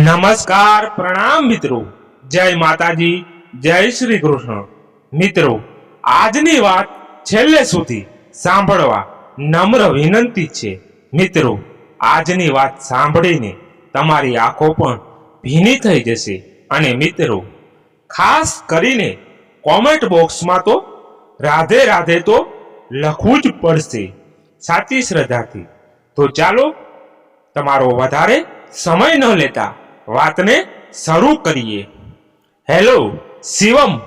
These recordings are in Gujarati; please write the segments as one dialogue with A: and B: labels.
A: નમસ્કાર પ્રણામ મિત્રો. જય માતાજી, જય શ્રી કૃષ્ણ. મિત્રો, આજની વાત છેલ્લે સુધી સાંભળવા નમ્ર વિનંતી છે. મિત્રો, આજની વાત સાંભળીને તમારી આંખો પણ ભીની થઈ જશે. અને મિત્રો, ખાસ કરીને કોમેન્ટ બોક્સમાં તો રાધે રાધે તો લખવું જ પડશે. સાચી શ્રદ્ધાથી. તો ચાલો, તમારો વધારે સમય ન લેતા વાતને શરૂ કરીએ. હેલો શિવમ,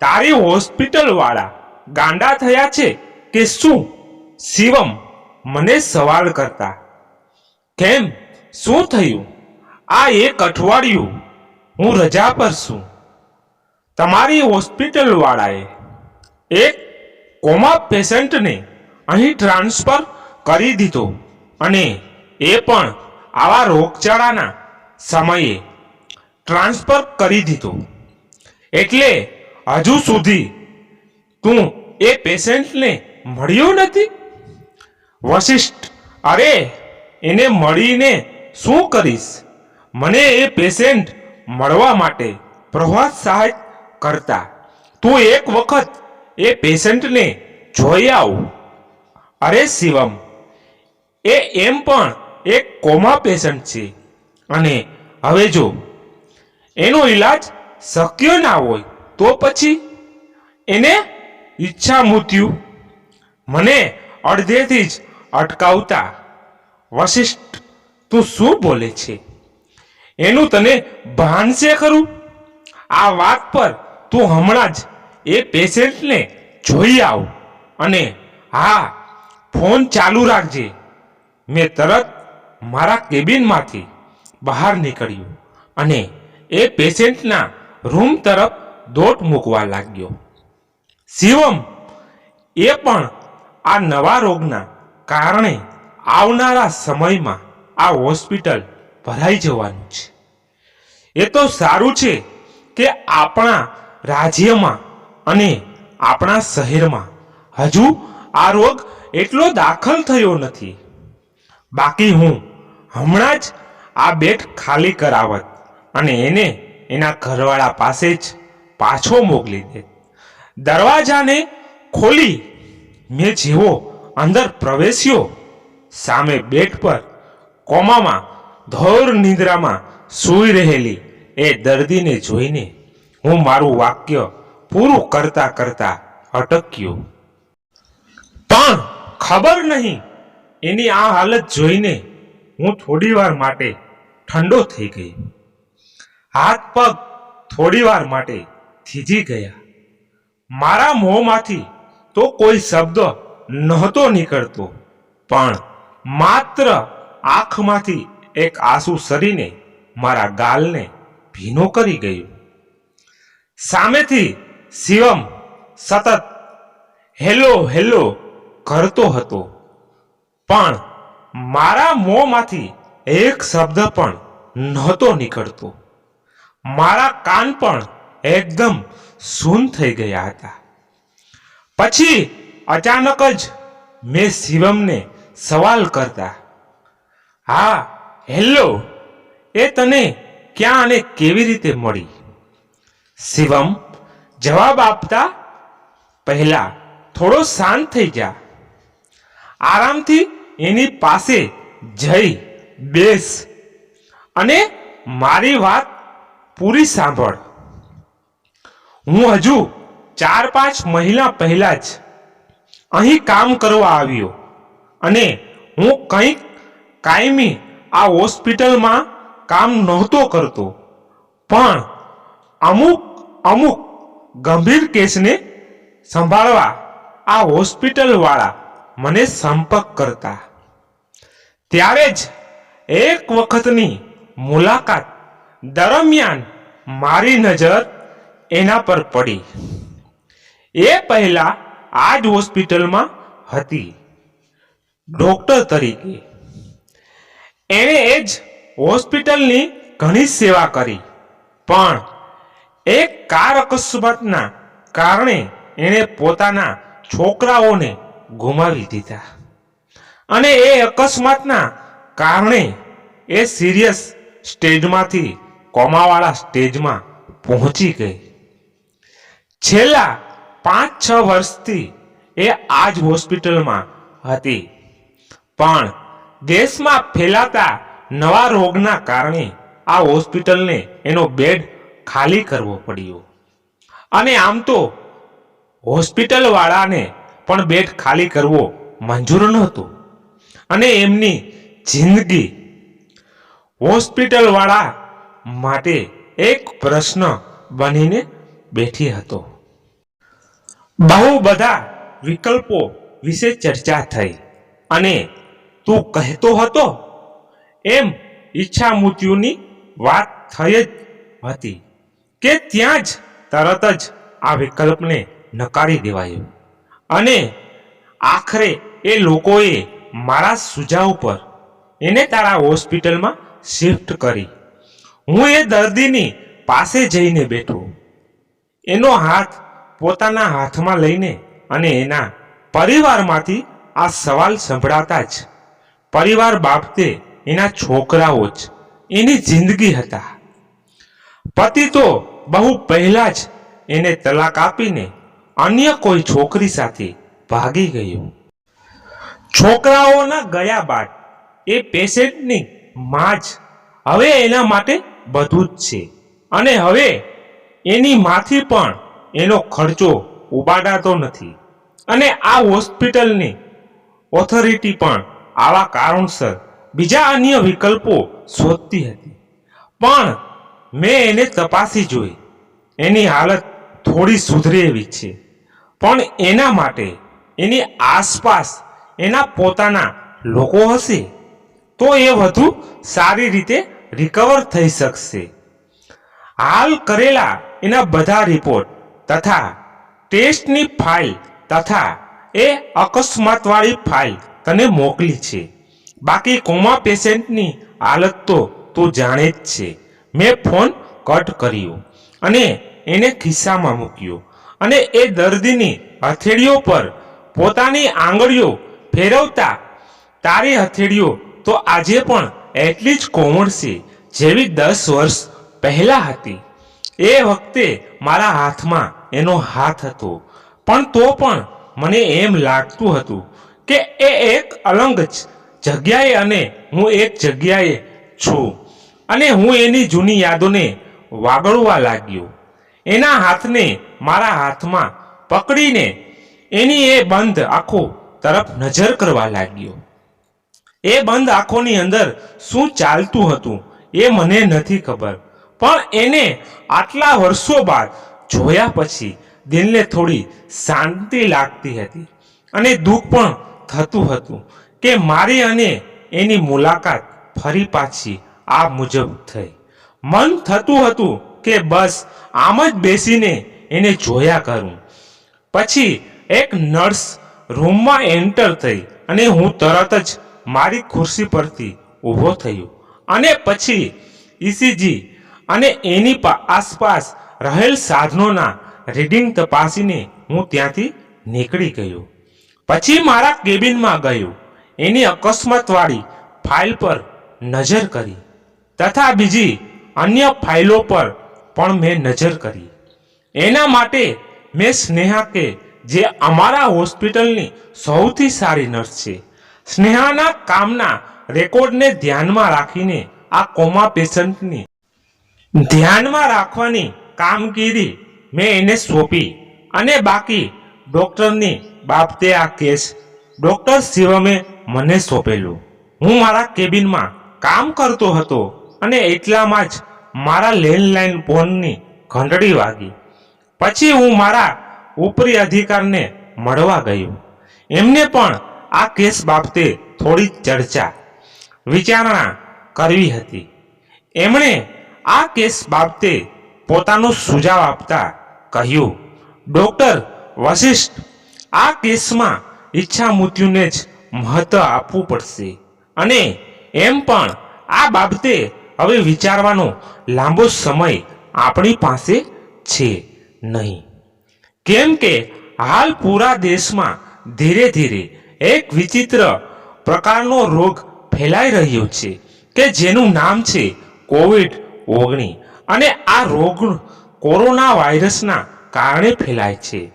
A: તારી હોસ્પિટલ વાળા ગાંડા થયા છે કે શું? શિવમ, મને સવાલ કરતા. કેમ? શું થયું? આ એક અઠવાડિયું હું રજા પર છું. તમારી હોસ્પિટલ વાળાએ એક કોમા પેશન્ટને અહીં ટ્રાન્સફર કરી દીધો અને એ પણ આવા રોગચાળાના સમયે ટ્રાન્સફર કરી દીધો. એટલે હજુ સુધી તું એ પેશન્ટને મળ્યો નથી? વશિષ્ઠ, અરે એને મળીને શું કરીશ? મને એ પેશન્ટ મળવા માટે પ્રવાસ સહાય કરતા. તું એક વખત એ પેશન્ટને જોઈ આવ. અરે શિવમ, એ એમ પણ એક કોમા પેશન્ટ છે. અને હવે જો એનો ઈલાજ શક્ય ના હોય, તો પછી એને ઈચ્છા મૃત્યુ મને અડધેથી જ અટકાવતા વશિષ્ઠ તું શું બોલે છે? એનું તને ભાન છે ખરું? આ વાત પર તું હમણાં જ એ પેશન્ટને જોઈ આવ અને હા, ફોન ચાલુ રાખજે. મેં તરત મારા કેબિનમાંથી બહાર નીકળ્યું અને એ પેશન્ટના રૂમ તરફ દોટ મૂકવા લાગ્યો. શિવમ, એ પણ આ નવા રોગના કારણે આવનારા સમયમાં આ હોસ્પિટલ ભરાઈ જવાનું છે. એ તો સારું છે કે આપણા રાજ્યમાં અને આપણા શહેરમાં હજુ આ રોગ એટલો દાખલ થયો નથી. બાકી હું હમણાં જ આ બેટ ખાલી કરાવત અને એને એના ઘરવાળા પાસે જ પાછો મોકલી દે. દરવાજાને ખોલી મેં જેવો અંદર પ્રવેશ્યો સામે બેડ પર કોમામાં ધોર નિંદ્રામાં સૂઈ રહેલી એ દર્દીને જોઈને હું મારું વાક્ય પૂરું કરતા કરતા અટક્યો. પણ ખબર નહીં, એની આ હાલત જોઈને હું થોડી વાર માટે ઠંડો થઈ ગયો. હાથ પગ થોડી વાર માટે થીજી ગયા. મારા મોંમાંથી તો કોઈ શબ્દ નહોતો નીકળતો, પણ માત્ર આંખમાંથી એક આંસુ સરીને મારા ગાલને ભીનો કરી ગયું. સામેથી શિવમ સતત હેલો હેલો કરતો હતો, પણ મારા મોંમાંથી એક શબ્દ પણ નહોતો નીકળતો. મારા કાન પણ એકદમ સૂન થઈ ગયા હતા. પછી અચાનક જ મેં શિવમને સવાલ કરતા, હા, હેલો, એ તને ક્યાં અને કેવી રીતે મળી? શિવમ જવાબ આપતા પહેલા થોડો શાંત થઈ જા આરામથી એની પાસે જઈ બેસ. અને મારી વાત પૂરી સાંભળ. હું હજુ ચાર પાંચ મહિના પહેલા જ અહીં કામ કરવા આવ્યો અને હું કંઈક કાયમી આ હોસ્પિટલમાં કામ નહોતો કરતો. પણ અમુક અમુક ગંભીર કેસને સંભાળવા આ હોસ્પિટલવાળા મને સંપર્ક કરતા. ત્યારે જ એક વખતની મુલાકાત દરમિયાન મારી નજર એના પર પડી. એ પહેલા આ જ હોસ્પિટલમાં હતી. ડોક્ટર તરીકે. એણે એ જ હોસ્પિટલની ઘણી સેવા કરી. પણ એક કાર અકસ્માતના કારણે એણે પોતાના છોકરાઓને ગુમાવી દીધા. અને એ અકસ્માતના કારણે એ સિરિયસ સ્ટેજમાંથી, કોમાવાળા સ્ટેજમાં પહોંચી ગઈ. છેલ્લા પાંચ છ વર્ષથી એ આ જ હોસ્પિટલમાં હતી. પણ દેશમાં ફેલાતા નવા રોગના કારણે આ હોસ્પિટલને એનો બેડ ખાલી કરવો પડ્યો. અને આમ તો હોસ્પિટલવાળાને પણ બેડ ખાલી કરવો મંજૂર નહોતો. અને એમની જિંદગી. હોસ્પિટલ વાળા માટે એક પ્રશ્ન બનીને બેઠી હતો. બહુ બધા વિકલ્પો વિશે ચર્ચા થઈ અને તું કહેતો હતો એમ ઈચ્છા મૃત્યુની વાત થઈ જ હતી કે ત્યાં જ તરત જ આ વિકલ્પને નકારી દેવાયો. અને આખરે એ લોકોએ મારા સુઝાવ પર એને તારા હોસ્પિટલમાં શિફ્ટ કરી. હું એ દર્દીની પાસે જઈને બેઠો. એનો હાથ પોતાના હાથમાં લઈને અને એના પરિવારમાંથી આ સવાલ સંભળાતા જ. પરિવાર બાબતે એના છોકરાઓ જ. એની જિંદગી હતા. પતિ તો બહુ પહેલા જ એને તલાક આપીને અન્ય કોઈ છોકરી સાથે ભાગી ગયો. છોકરાઓના ગયા બાદ એ પેશન્ટની માં જ. હવે એના માટે બધું જ છે. અને હવે એની માથી પણ એનો ખર્ચો ઉપાડાતો નથી. અને આ હોસ્પિટલની ઓથોરિટી પણ આવા કારણસર બીજા અન્ય વિકલ્પો શોધતી હતી. પણ મેં એને તપાસી જોઈ. એની હાલત થોડી સુધરે એવી છે. પણ એના માટે એની આસપાસ એના પોતાના લોકો હશે? તો એ વધુ સારી રીતે રિકવર થઈ શકશે. હાલ કરેલા એના બધા રિપોર્ટ તથા ટેસ્ટની ફાઇલ તથા એ અકસ્માતવાળી ફાઇલ તને મોકલી છે. બાકી કોમા પેશન્ટની હાલત તો તું જાણે જ છે. મેં ફોન કટ કર્યો અને એને ખિસ્સામાં મૂક્યો અને એ દર્દીની હથેળીઓ પર પોતાની આંગળીઓ ફેરવતા તારી હથેળીઓ તો આજે પણ એટલી જ કોમળ છે, જેવી દસ વર્ષ પહેલા હતી. એ વખતે મારા હાથમાં એનો હાથ હતો. પણ તો પણ મને એમ લાગતું હતું કે એ એક અલંગ જગ્યાએ અને હું એક જગ્યાએ છું. અને હું એની જૂની યાદોને વાગળવા લાગ્યો. એના હાથને મારા હાથમાં પકડીને એની એ બંધ આંખો તરફ નજર કરવા લાગ્યો. એ બંધ આંખોની અંદર શું ચાલતું હતું એ મને નથી ખબર. પણ એને આટલા વર્ષો બાદ જોયા પછી દિલને થોડી શાંતિ લાગતી હતી અને દુઃખ પણ થતું હતું કે મારી અને એની મુલાકાત ફરી પાછી આ મુજબ થઈ. મન થતું હતું કે બસ આમ જ બેસીને એને જોયા કરું. પછી એક નર્સ રૂમમાં એન્ટર થઈ અને હું તરત જ મારી ખુરશી પરથી ઊભો થયો. અને પછી ઈસીજી અને એની આસપાસ રહેલ સાધનોના રીડિંગ તપાસીને હું ત્યાંથી નીકળી ગયો. પછી મારા કેબિનમાં ગયો. એની અકસ્માતવાળી ફાઇલ પર નજર કરી. તથા બીજી અન્ય ફાઇલો પર પણ મેં નજર કરી. એના માટે મેં સ્નેહા કે જે અમારા હોસ્પિટલની સૌથી સારી નર્સ છે. સ્નેહાના કામના રેકોર્ડને ધ્યાનમાં રાખીને આ કોમા પેશન્ટની ધ્યાનમાં રાખવાની કામગીરી મેં એને સોંપી. અને બાકી ડૉક્ટરની બાબતે આ કેસ ડૉક્ટર શિવમે મને સોંપેલું. હું મારા કેબિનમાં કામ કરતો હતો અને એટલામાં જ મારા લેન્ડલાઇન ફોનની ઘંટડી વાગી. પછી હું મારા ઉપરી અધિકારને મળવા ગયો. એમને પણ આ કેસ બાબતે થોડી ચર્ચા, વિચારણા કરવી હતી. એમણે આ કેસ બાબતે પોતાનો સુઝાવ આપતા કહ્યું, ડોક્ટર વશિષ્ઠ, આ કેસમાં ઈચ્છા મૃત્યુને જ મહત્વ આપવું પડશે. અને એમ પણ આ બાબતે હવે વિચારવાનો લાંબો સમય આપણી પાસે છે નહીં. કેમ કે હાલ પૂરા દેશમાં ધીરે ધીરે એક વિચિત્ર પ્રકારનો રોગ ફેલાઈ રહ્યો છે કે જેનું નામ છે કોવિડ ઓગણી અને આ રોગ કોરોના વાયરસના કારણે ફેલાય છે.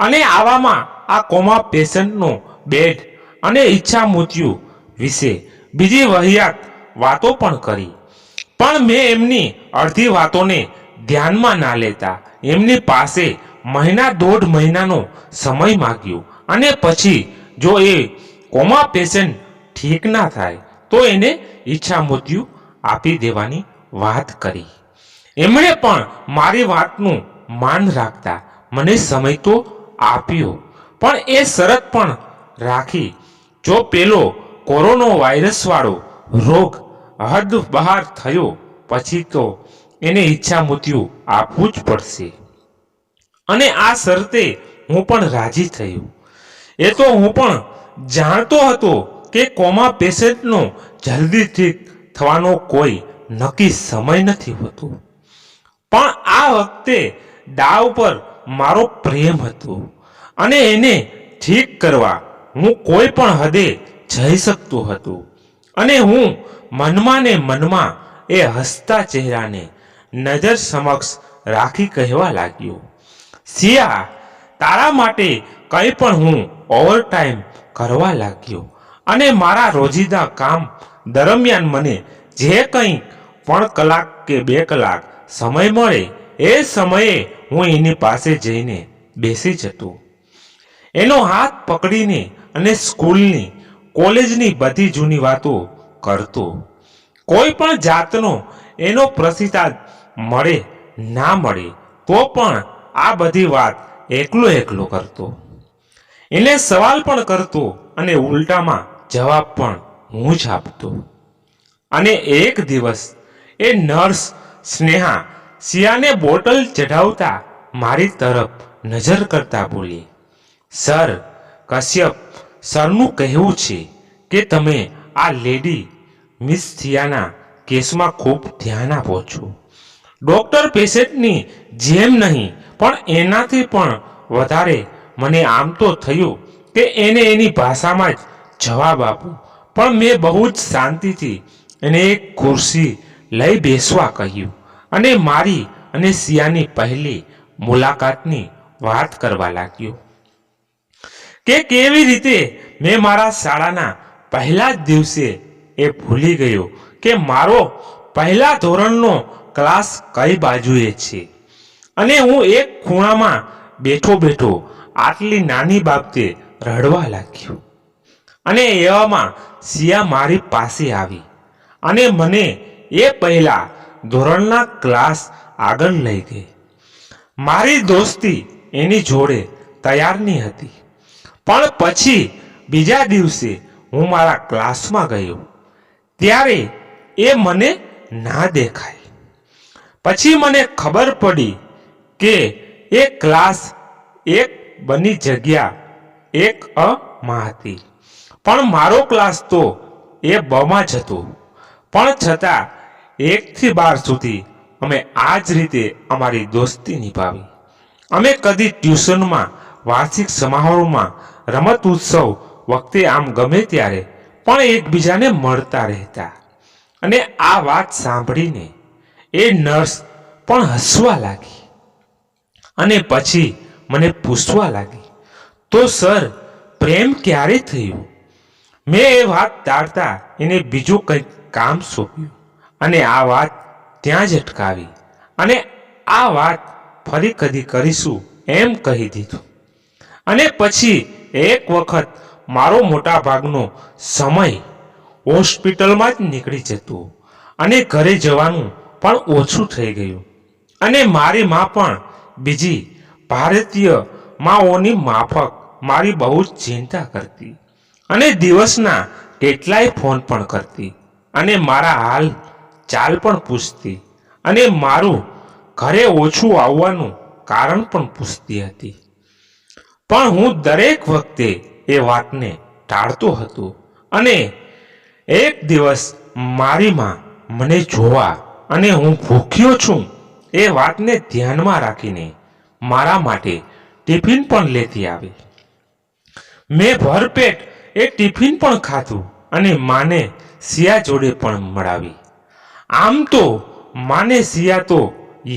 A: અને આવામાં આ કોમા પેશન્ટનો બેડ અને ઈચ્છા મૃત્યુ વિશે બીજી વહિયાત વાતો પણ કરી. પણ મેં એમની અડધી વાતોને ધ્યાનમાં ના લેતા એમની પાસે મહિના દોઢ મહિનાનો સમય માગ્યો. અને પછી જો એ કોમા પેશન્ટ ઠીક ના થાય, તો એને ઈચ્છા મૃત્યુ આપી દેવાની વાત કરી. એમણે પણ મારી વાતનું માન રાખતા મને સમય તો આપ્યો, પણ એ શરત પણ રાખી. જો પેલો કોરોનો વાયરસવાળો રોગ હદ બહાર થયો, પછી તો એને ઈચ્છા મૃત્યુ આપવું જ પડશે. અને આ શરતે હું પણ રાજી થયો. એ તો હું પણ જાણતો હતો કે કોમા પેશન્ટનો જલ્દી ઠીક થવાનો કોઈ નક્કી સમય નથી હોતો. પણ આ વખતે દાવ પર મારો પ્રેમ હતો અને એને ઠીક કરવા હું કોઈ પણ હદે જઈ શકતો હતો. અને હું મનમાં ને મનમાં એ હસતા ચહેરાને નજર સમક્ષ રાખી કહેવા લાગ્યો. સિયા, તારા માટે કંઈ પણ હું ઓવરટાઈમ કરવા લાગ્યો. અને મારા રોજિંદા કામ દરમિયાન મને જે કંઈ પણ કલાક કે બે કલાક સમય મળે, એ સમયે હું એની પાસે જઈને બેસી જતો. એનો હાથ પકડીને અને સ્કૂલની, કોલેજની બધી જૂની વાતો કરતો. કોઈ પણ જાતનો એનો પ્રતિસાદ મળે, ના મળે, તો પણ આ બધી વાત એકલો એકલો કરતો. એને સવાલ પણ કરતો અને ઉલટામાં જવાબ પણ હું જ આપતો. અને એક દિવસ એ નર્સ સ્નેહા સિયાને બોટલ ચઢાવતા મારી તરફ નજર કરતા બોલી, સર, કશ્યપ, સરનું કહેવું છે કે તમે આ લેડી મિસ થિયાના કેસમાં ખૂબ ધ્યાન આપો છો. ડૉક્ટર પેશન્ટની જેમ નહીં, પણ એનાથી પણ વધારે મને આમ તો થયું કે એને એની ભાષામાં જ જવાબ આપું. પણ મેં બહુ જ શાંતિથી એને એક ખુરશી લઈ બેસવા કહ્યું અને મારી અને સિયાની પહેલી મુલાકાતની વાત કરવા લાગ્યો કે કેવી રીતે મેં મારા શાળાના પહેલા જ દિવસે એ ભૂલી ગયો કે મારો પહેલા ધોરણનો ક્લાસ કઈ બાજુએ છે. અને હું એક ખૂણામાં બેઠો બેઠો આટલી નાની બાબતે રડવા લાગ્યું. અને એવામાં સિયા મારી પાસે આવી અને મને એ પહેલા ધોરણના ક્લાસ આગળ લઈ ગઈ. મારી દોસ્તી એની જોડે તૈયારની હતી. પણ પછી બીજા દિવસે હું મારા ક્લાસમાં ગયો. ત્યારે એ મને ના દેખાય. પછી મને ખબર પડી કે એ ક્લાસ એક બની જગ્યા એક અમાં હતી પણ મારો ક્લાસ તો એ બમાં જ હતો. પણ છતાં એકથી બાર સુધી અમે આ જ રીતે અમારી દોસ્તી નિભાવી. અમે કદી ટ્યુશનમાં, વાર્ષિક સમારોહમાં, રમત ઉત્સવ વખતે આમ ગમે ત્યારે પણ એકબીજાને મળતા રહેતા. અને આ વાત સાંભળીને એ નર્સ પણ હસવા લાગી. અને પછી મને પૂછવા લાગી, તો સર, પ્રેમ ક્યારે થયું? મેં એ વાત ટાળતા એને બીજું કંઈક કામ સોંપ્યું અને આ વાત ત્યાં જ અટકાવી અને આ વાત ફરી કદી કરીશું એમ કહી દીધું. અને પછી એક વખત મારો મોટા ભાગનો સમય હોસ્પિટલમાં જ નીકળી જતો અને ઘરે જવાનું પણ ઓછું થઈ ગયું અને મારી માં પણ બીજી ભારતીય માઓની માફક મારી બહુ જ ચિંતા કરતી. અને દિવસના કેટલાય ફોન પણ કરતી. અને મારા હાલ ચાલ પણ પૂછતી. અને મારું ઘરે ઓછું આવવાનું કારણ પણ પૂછતી હતી. પણ હું દરેક વખતે એ વાતને ટાળતો હતો. અને એક દિવસ મારી માં મને જોવા અને હું ભૂખ્યો છું એ વાતને ધ્યાનમાં રાખીને મારા માટે ટિફિન પણ લેતી આવી. મેં ભરપેટ એ ટિફિન પણ ખાધું અને માને સિયા જોડે પણ મળાવી. આમ તો માને સિયા તો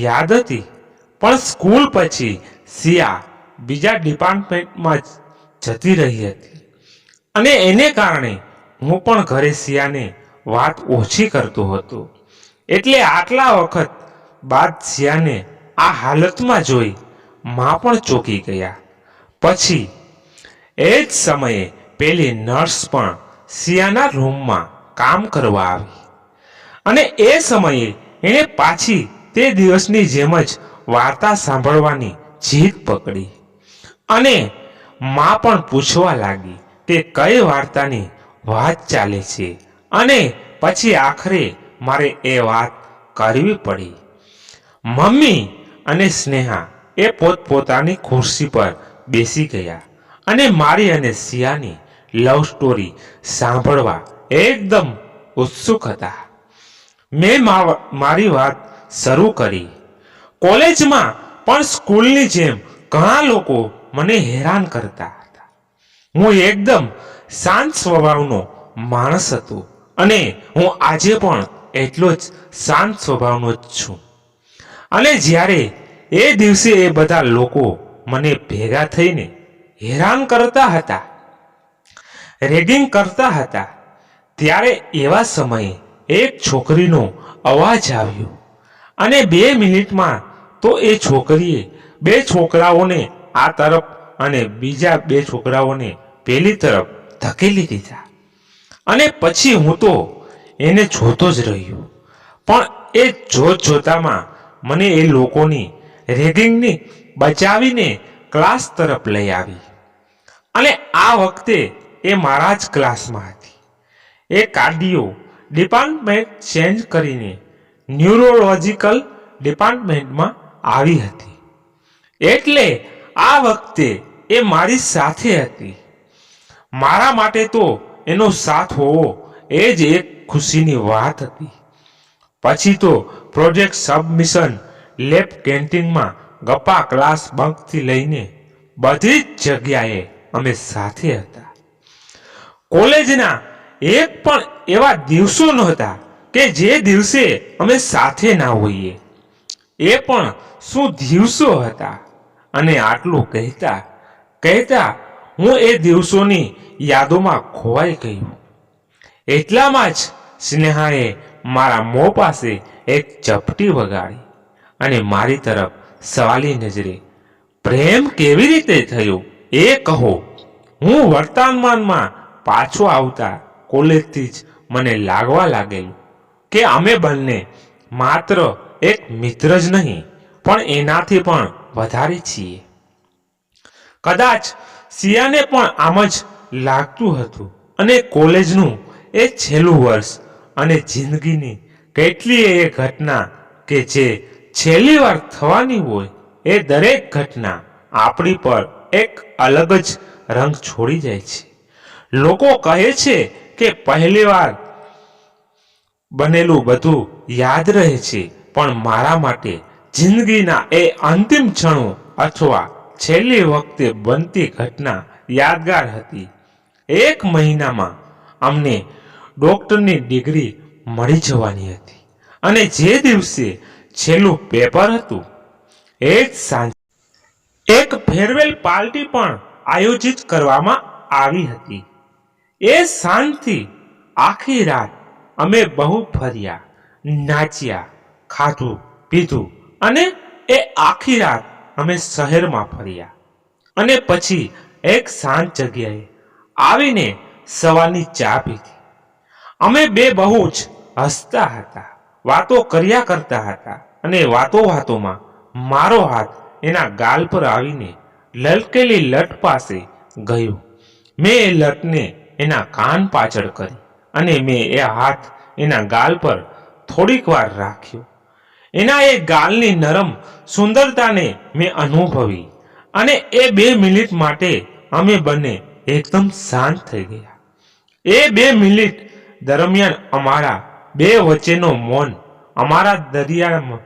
A: યાદ હતી, પણ સ્કૂલ પછી સિયા બીજા ડિપાર્ટમેન્ટમાં જતી રહી હતી. અને એને કારણે હું પણ ઘરે સિયાને વાત ઓછી કરતો હતો. એટલે આટલા વખત બાદ સિયાને આ હાલતમાં જોઈ માં પણ ચોંકી ગયા. પછી એ જ સમયે પેલી નર્સ પણ સિયાના રૂમમાં કામ કરવા આવી. અને એ સમયે એણે પાછી તે દિવસની જેમ જ વાર્તા સાંભળવાની જીદ પકડી. અને માં પણ પૂછવા લાગી તે કઈ વાર્તાની વાત ચાલે છે? અને પછી આખરે મારે એ વાત કરવી પડી. મમ્મી અને સ્નેહા એ પોતપોતાની ખુરશી પર બેસી ગયા અને મારી અને સિયાની લવ સ્ટોરી સાંભળવા એકદમ ઉત્સુક હતા. મેં મારી વાત શરૂ કરી. કોલેજમાં પણ સ્કૂલની જેમ ઘણા લોકો મને હેરાન કરતા હતા. હું એકદમ શાંત સ્વભાવનો માણસ હતો અને હું આજે પણ એટલો જ શાંત સ્વભાવનો જ છું. અને જ્યારે એ દિવસે એ બધા લોકો મને ભેગા થઈને હેરાન કરતા હતા. રેગિંગ કરતા હતા. ત્યારે એવા સમયે એક છોકરીનો અવાજ આવ્યો અને બે મિનિટમાં તો એ છોકરીએ બે છોકરાઓને આ તરફ અને બીજા બે છોકરાઓને પેલી તરફ ધકેલી દીધા. અને પછી હું તો એને જોતો જ રહ્યો. પણ એ જોત જોતામાં મને એ લોકોની રેગિંગની બચાવીને ક્લાસ તરફ લઈ આવી. અને આ વખતે એ મારા જ ક્લાસમાં હતી. એ કાર્ડિયો ડિપાર્ટમેન્ટ ચેન્જ કરીને ન્યુરોલોજીકલ ડિપાર્ટમેન્ટમાં આવી હતી. એટલે આ વખતે એ મારી સાથે હતી. મારા માટે તો એનો સાથ હોવો એ જ એક ખુશીની વાત હતી. પછી તો પ્રોજેક્ટ સબમિશન લેબ કેન્ટીનમાં ગપ્પા ક્લાસ બંકથી લઈને બધી જ જગ્યાએ અમે સાથે હતા. કોલેજના એક પણ એવા દિવસો નહોતા કે જે દિવસે અમે સાથે ના હોઈએ. એ પણ શું દિવસો હતા? અને આટલું કહેતા કહેતા હું એ દિવસોની યાદોમાં ખોવાઈ ગયું. એટલામાં જ સ્નેહાએ મારા મોં પાસે એક ચપટી વગાડી. અને મારી તરફ સવાલી નજરે, પ્રેમ કેવી રીતે થયો? એ કહો. હું વર્તમાનમાં પાછો આવતા કોલેજથી જ મને લાગવા લાગેલું કે અમે બંને માત્ર એક મિત્ર જ નહીં, પણ એનાથી પણ વધારે છીએ. કદાચ સિયાને પણ આમ જ લાગતું હતું અને કોલેજનું એ છેલ્લું વર્ષ અને જિંદગીની કેટલીય એ ઘટના કે જે છેલ્લી વાર થવાની હોય એ દરેક ઘટના આપણી પર એક અલગ જ રંગ છોડી જાય છે. લોકો કહે છે કે પહેલી વાર બનેલું બધું યાદ રહે છે, પણ મારા માટે જિંદગીના એ અંતિમ ક્ષણો અથવા છેલ્લી વખતે બનતી ઘટના યાદગાર હતી. એક મહિનામાં અમને ડોક્ટરની ડિગ્રી મળી જવાની હતી અને જે દિવસે છેલ્લું પેપર હતું. એ જ સાંજે એક ફેરવેલ પાર્ટી પણ આયોજિત કરવામાં આવી હતી. એ સાંજથી આખી રાત અમે બહુ ફર્યા, નાચ્યા, ખાધું, પીધું અને એ આખી રાત અમે શહેરમાં ફર્યા. અને પછી એક શાંત જગ્યાએ આવીને સવારની ચા પીધી. અમે બે બહુ જ હસતા હતા, વાતો કર્યા કરતા હતા. અને વાતો વાતોમાં મારો હાથ એના ગાલ પર આવીને લલકેલી લટ પાસે ગયો. મેં એ લટને એના કાન પાછળ કરી અને મેં એ હાથ એના ગાલ પર થોડીક વાર રાખ્યો. એના એ ગાલની નરમ સુંદરતાને મેં અનુભવી અને એ બે મિનિટ માટે અમે બંને એકદમ શાંત થઈ ગયા. એ બે મિનિટ દરમિયાન અમારા બે વચ્ચેનો મૌન અમારા દરિયામાં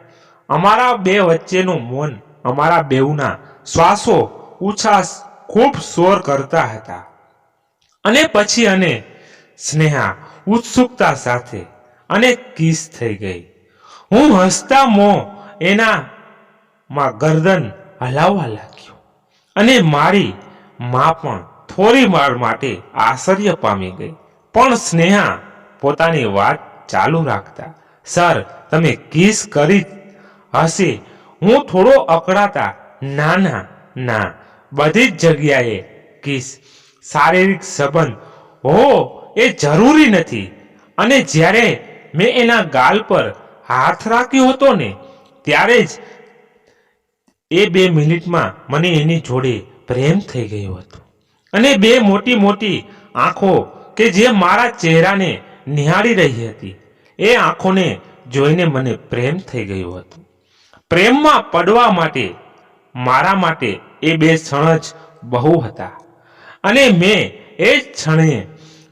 A: અમારા બે વચ્ચેનું મૌન, અમારા બેઉના શ્વાસો ઉછાસ ખૂબ શોર કરતા હતા. અને પછી અને સ્નેહા ઉત્સુકતા સાથે અને કિસ થઈ ગઈ. હું હસતા મો એના માં ગરદન હલાવવા લાગ્યો અને મારી માં પણ થોડી વાર માટે આશ્ચર્ય પામી ગઈ. પણ સ્નેહા પોતાની વાત ચાલુ રાખતા, સર, તમે કિસ કરી હશે હું થોડો અકળાતા. ના ના ના. બધી જ જગ્યાએ કિસ. શારીરિક સંબંધ. હો, એ જરૂરી નથી. અને જ્યારે મેં એના ગાલ પર હાથ રાખ્યો હતો ને, ત્યારે જ એ બે મિનિટમાં મને એની જોડે પ્રેમ થઈ ગયો હતો. અને બે મોટી મોટી આંખો કે જે મારા ચહેરાને નિહાળી રહી હતી, એ આંખોને જોઈને મને પ્રેમ થઈ ગયો હતો. પ્રેમમાં પડવા માટે, મારા માટે એ બે ક્ષણ જ બહુ હતા. અને મેં એ જ ક્ષણે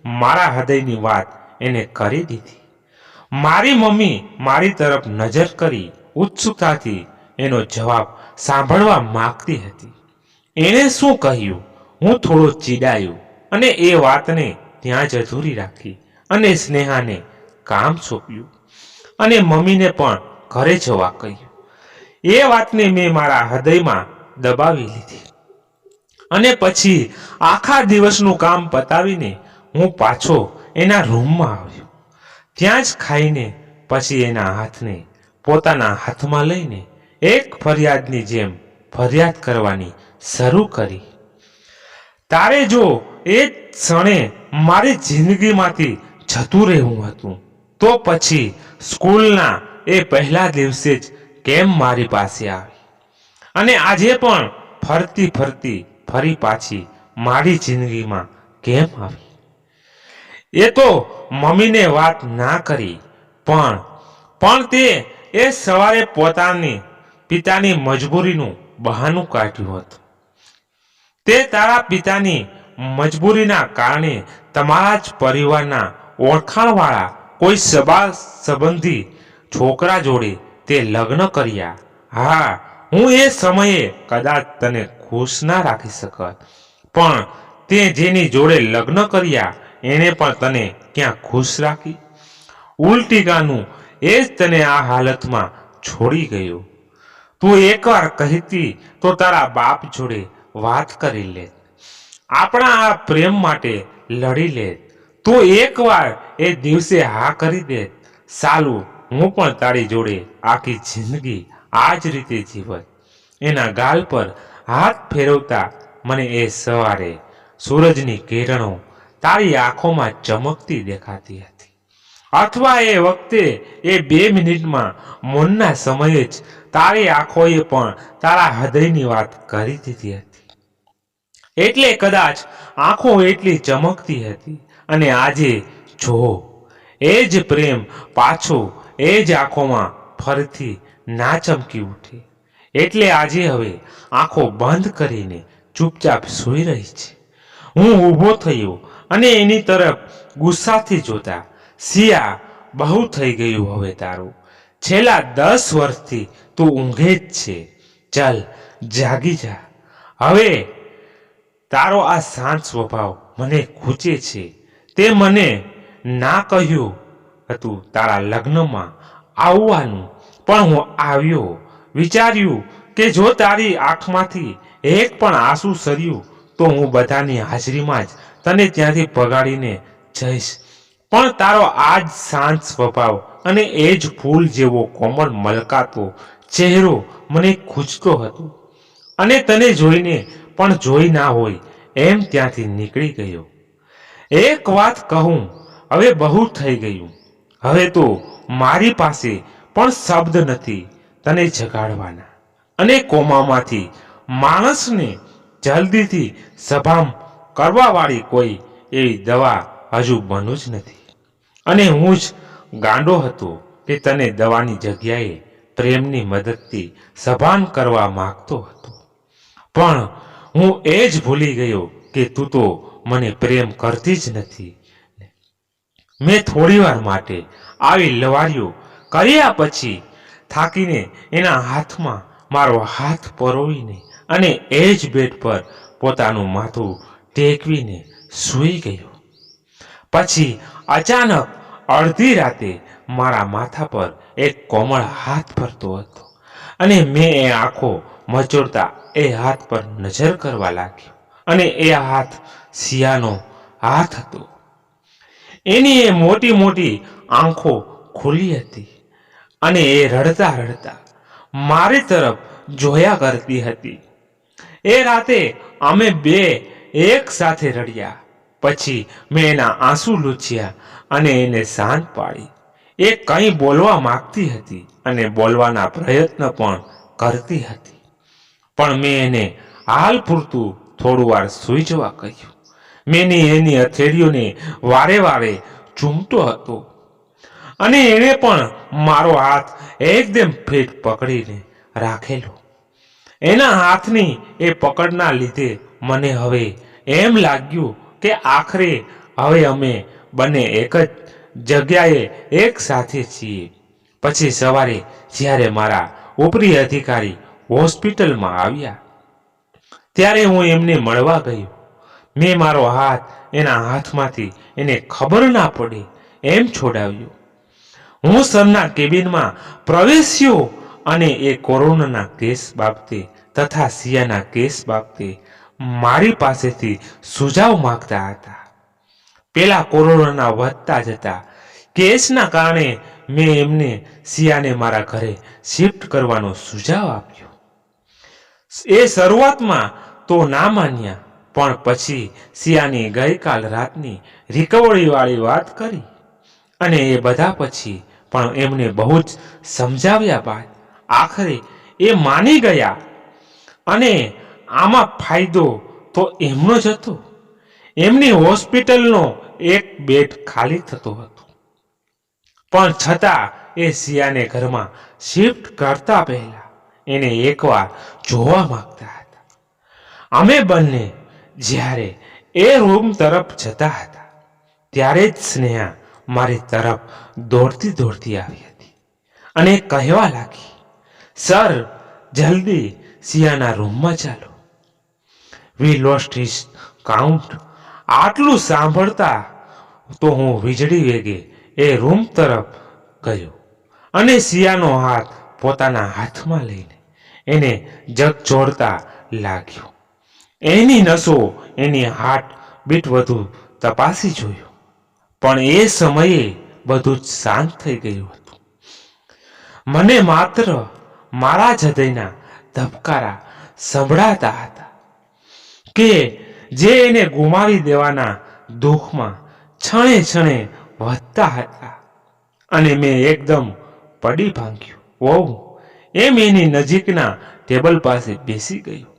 A: મારા હૃદયની વાત એને કરી દીધી. મારી મમ્મી મારી તરફ નજર કરી ઉત્સુકતાથી એનો જવાબ સાંભળવા માંગતી હતી. એણે શું કહ્યું? હું થોડો ચીડાયો અને એ વાતને ત્યાં જ અધૂરી રાખી અને સ્નેહાને કામ સોંપ્યું. અને મમ્મીને પણ ઘરે જવા કહ્યું. એ વાતને મેં મારા હૃદયમાં દબાવી લીધી. અને પછી આખા દિવસનું કામ પતાવીને હું પાછો એના રૂમમાં આવ્યો. ત્યાં જ ખાઈને પછી એના હાથને પોતાના હાથમાં લઈને એક ફરિયાદની જેમ ફરિયાદ કરવાની શરૂ કરી. તારે જો એ ક્ષણે મારી જિંદગીમાંથી જતું રહેવું હતું, તો પછી સ્કૂલના એ પહેલા દિવસે જ કેમ મારી પાસે આવી અને આજે પણ ફરતી ફરતી ફરી પાછી મારી જિંદગીમાં કેમ આવી? એ તો મમ્મીને વાત ના કરી, પણ પણ તે એ સવારે પોતાની પિતાની મજબૂરીનું બહાનું કાઢ્યું હતું. તે તારા પિતાની મજબૂરીના કારણે તમારા જ પરિવારના ઓળખાણવાળા કોઈ સબા સંબંધી છોકરા જોડે તે લગ્ન કર્યા. હા, હું એ સમયે કદાચ તને ખુશ ના રાખી શકત. પણ તે જેની જોડે લગ્ન કર્યા, એને પણ તને ક્યાં ખુશ રાખી? ઉલટીકાનું એ જ તને આ હાલતમાં છોડી ગયું. તું એકવાર કહેતી તો તારા બાપ જોડે વાત કરી લે આપણા આ પ્રેમ માટે લડી લે તું એકવાર એ દિવસે હા કરી દે સાલું હું પણ તારી જોડે આખી જિંદગી આ જ રીતે જીવત. એના ગાલ પર હાથ ફેરવતા મને એ સવારે સૂરજની કિરણો તારી આંખોમાં ચમકતી દેખાતી હતી. અથવા એ વખતે એ બે મિનિટમાં મોનના સમયે જ તારી આંખોએ પણ તારા હૃદયની વાત કરી દીધી હતી. એટલે કદાચ આંખો એટલી ચમકતી હતી. અને આજે જો એ જ પ્રેમ પાછો એ જ આંખોમાં ફરીથી ના ચમકી ઉઠી. એટલે આજે હવે આંખો બંધ કરીને ચૂપચાપ સૂઈ રહી છે. હું ઊભો થયો અને એની તરફ ગુસ્સાથી જોતા સિયા બહુ થઈ ગયું હવે તારું. છેલ્લા દસ વર્ષથી તું ઊંઘે જ છે. ચાલ, જાગી જા. હવે તારો આ શાંત સ્વભાવ મને ખૂચે છે. તે મને ના કહ્યું હતું તારા લગ્નમાં આવવાનું. પણ હું આવ્યો, વિચાર્યું કે જો તારી આંખમાંથી એક પણ આંસુ સર્યું, તો હું બધાની હાજરીમાં જ તને ત્યાંથી ભગાડીને જઈશ. પણ તારો આ જ શાંત સ્વભાવ અને એ જ ફૂલ જેવો કોમળ મલકાતો ચહેરો મને ખૂંચતો હતો. અને તને જોઈને પણ જોઈ ના હોય એમ ત્યાંથી નીકળી ગયો. એક વાત કહું, હવે બહુ થઈ ગયું. હવે તો મારી પાસે પણ શબ્દ નથી, તને જગાડવાના. અને કોમામાંથી માણસને જલ્દીથી સભામ કરવાવાળી કોઈ એવી દવા હજુ બનું જ નથી. અને હું જ ગાંડો હતો કે તને દવાની જગ્યાએ પ્રેમની મદદથી સભાન કરવા માગતો હતો. પણ હું એ જ ભૂલી ગયો કે તું તો મને પ્રેમ કરતી જ નથી. મેં થોડીવાર માટે આવી લવારીઓ કર્યા પછી થાકીને એના હાથમાં મારો હાથ પરોવીને અને એ જ બેડ પર પોતાનું માથું ટેકવીને સૂઈ ગયો. પછી અચાનક અડધી રાતે મારા માથા પર એક કોમળ હાથ ફરતો હતો અને મેં એ આંખો મચોડતા એ હાથ પર નજર કરવા લાગ્યો અને એ હાથ સિયાનો હાથ હતો. એની એ મોટી મોટી આંખો ખુલી હતી અને એ રડતા રડતા મારી તરફ જોયા કરતી હતી. એ રાતે અમે બે એક સાથે રડ્યા. પછી મેં એના આંસુ લૂછ્યા અને એને શાંત પાડી. એ કંઈ બોલવા માગતી હતી અને બોલવાના પ્રયત્ન પણ કરતી હતી. પણ મેં એને હાલ પૂરતું થોડું વાર સૂઈ જવા કહ્યું. મેં એની હથેળીઓને વારે વારે ચૂમતો હતો. અને એણે પણ મારો હાથ એકદમ ફીટ પકડીને રાખેલો. એના હાથની એ પકડના લીધે મને હવે એમ લાગ્યું કે આખરે હવે અમે બંને એક જ જગ્યાએ એક સાથે છીએ. પછી સવારે જ્યારે મારા ઉપરી અધિકારી હોસ્પિટલમાં આવ્યા, ત્યારે હું એમને મળવા ગયો. મેં મારો હાથ એના હાથમાંથી એને ખબર ના પડે. એમ છોડાવ્યો. હું સરના કેબિનમાં પ્રવેશ્યો અને એ કોરોનાના કેસ બાબતે તથા સિયાના કેસ બાબતે મારી પાસેથી સુઝાવ માંગતા હતા. પેલા કોરોનાના વધતા જતા કેસના કારણે મેં એમને સિયાને મારા ઘરે શિફ્ટ કરવાનો સુઝાવ આપ્યો. એ શરૂઆતમાં તો ના માન્યા પણ પછી સિયાની ગઈકાલ રાતની રિકવરીવાળી વાત કરી અને એ બધા પછી પણ એમને બહુ જ સમજાવ્યા બાદ આખરે એ માની ગયા. અને આમાં ફાયદો તો એમનો જ હતો. એમની હોસ્પિટલનો એક બેડ ખાલી થતો હતો. પણ છતાં એ સિયાને ઘરમાં શિફ્ટ કરતા પહેલા એને એકવાર જોવા માંગતા હતા. અમે બંને જ્યારે એ રૂમ તરફ જતા હતા, ત્યારે જ સ્નેહા મારી તરફ દોડતી દોડતી આવી હતી અને કહેવા લાગી, સર, જલ્દી સિયાના રૂમમાં ચાલો. વી લોસ્ટ હિઝ કાઉન્ટ આટલું સાંભળતા તો હું વીજળી વેગે એ રૂમ તરફ ગયો અને સિયાનો હાથ પોતાના હાથમાં લઈને એને જગ જોડતા લાગ્યો. એની નસો, એની હાર્ટ બીટ વધુ તપાસી જોયું. પણ એ સમયે બધું જ શાંત થઈ ગયું હતું. મને માત્ર મારા જ હૃદયના ધબકારા સંભળાતા હતા કે જે એને ગુમાવી દેવાના દુઃખમાં છણે છણે વધતા હતા. અને મેં એકદમ પડી ભાંગ્યું. વહુ એમ એની નજીકના ટેબલ પાસે બેસી ગયો.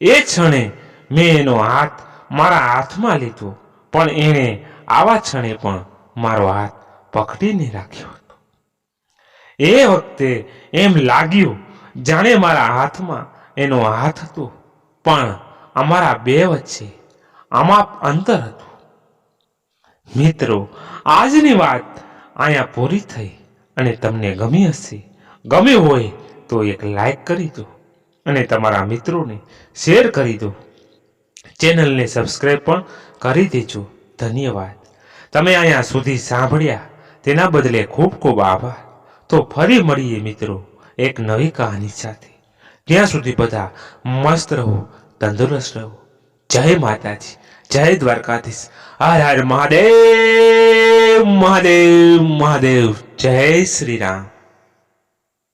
A: એ ક્ષણે મેં એનો હાથ મારા હાથમાં લીધો, પણ એણે આવા ક્ષણે પણ મારો હાથ પકડીને રાખ્યો હતો. એ વખતે એમ લાગ્યું, જાણે મારા હાથમાં એનો હાથ હતો, પણ અમારા બે વચ્ચે આમાં અંતર હતું. મિત્રો, આજની વાત અહીંયા પૂરી થઈ અને તમને ગમી હશે. ગમ્યું હોય તો એક લાઈક કરી દો. અને તમારા મિત્રોને શેર કરી દો. ચેનલને સબસ્ક્રાઈબ પણ કરી દેજો. ધન્યવાદ. તમે અહીંયા સુધી સાંભળ્યા તેના બદલે ખૂબ ખૂબ આભાર. તો ફરી મળીએ મિત્રો એક નવી કહાની સાથે. ત્યાં સુધી બધા મસ્ત રહો, તંદુરસ્ત રહો. જય માતાજી, જય દ્વારકાધીશ. હર હર મહાદેવ મહાદેવ મહાદેવ. જય શ્રી રામ.